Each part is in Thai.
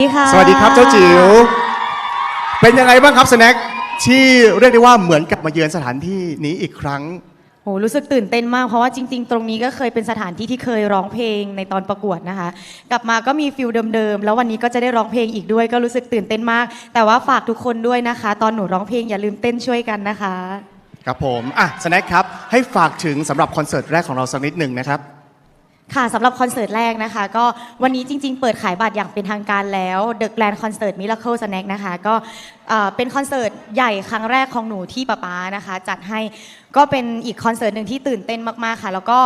สวัสดีค่ะสวัสดีครับเจ้าจิ๋ว เป็นยังไงบ้างครับสแน็คที่เรียกได้ว่าเหมือนกับมาเยือนสถานที่นี้อีกครั้ง โหรู้สึกตื่นเต้นมากเพราะว่าจริง ๆ ตรงนี้ก็เคยเป็นสถานที่ที่เคยร้องเพลงในตอนประกวดนะคะ กลับมาก็มีฟิลเดิมๆแล้ววันนี้ก็จะได้ร้องเพลงอีกด้วย ก็รู้สึกตื่นเต้นมาก แต่ว่าฝากทุกคนด้วยนะคะ ตอนหนูร้องเพลงอย่าลืมเต้นช่วยกันนะคะ ครับผม อะสแน็คครับ ให้ฝากถึงสำหรับคอนเสิร์ตแรกของเราสักนิดหนึ่งนะครับ ค่ะสำหรับคอนเสิร์ตแรกนะคะ ก็วันนี้จริง ๆ เปิดขายบัตรอย่างเป็นทางการแล้ว The Grand Concert Miracle Snack นะคะ ก็เอ่อเป็นคอนเสิร์ตใหญ่ครั้งแรกของหนูที่ป๊าป๊านะคะ จัดให้ก็เป็นอีกคอนเสิร์ตหนึ่งที่ตื่นเต้นมากๆค่ะ แล้วก็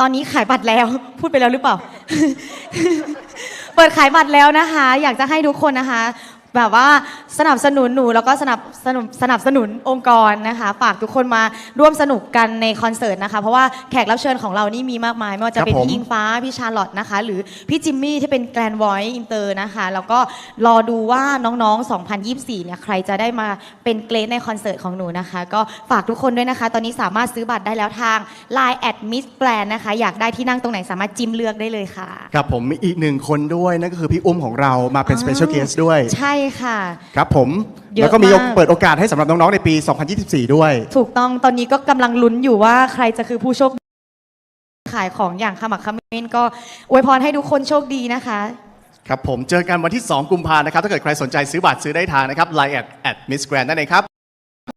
ตอนนี้ขายบัตรแล้ว พูดไปแล้วหรือเปล่า เปิดขายบัตรแล้วนะคะ อยากจะให้ทุกคนนะคะ แบบว่าสนับสนุนหนูแล้วก็สนับสนุนสนับสนุนองค์กรนะคะฝากทุกคนมาร่วมสนุกกันในคอนเสิร์ตนะคะเพราะว่าแขกรับเชิญของเรานี่มีมากมายไม่ว่าจะเป็นครับผมพี่อิงฟ้าพี่ชาร์ลอตนะคะ หรือพี่จิมมี่ที่เป็นแกรนด์ o อย e อินเตอร์นะคะ แล้วก็รอดูว่าน้องๆ 2024 เนี่ยใครจะได้มาเป็นเกรดในคอนเสิร์ตของหนูนะคะ ก็ฝากทุกคนด้วยนะคะ ตอนนี้สามารถซื้อบัตรได้แล้วทาง Line at Miss Grand นะคะอยากได้ที่นั่งตรงไหนสามารถจิ้มเลือกได้เลยค่ะครับผมมีอีกหนึ่งคนด้วยนั่นก็คือพี่อุ้มของเรามาเป็น Special Guest ด้วยใช่ค่ะ ครับผม เยอะแล้วก็มีมาก เปิดโอกาสให้สำหรับน้องๆในปี 2024 ด้วย ถูกต้องตอนนี้ก็กำลังลุ้นอยู่ว่าใครจะคือผู้โชคดีขายของอย่างขมักเขม้นก็อวยพรให้ทุกคนโชคดีนะคะ ครับผมเจอกันวันที่ 2 กุมภานะครับ ถ้าเกิดใครสนใจซื้อบัตรซื้อได้ทางนะครับ Line at at Miss Grand นั่นเองครับ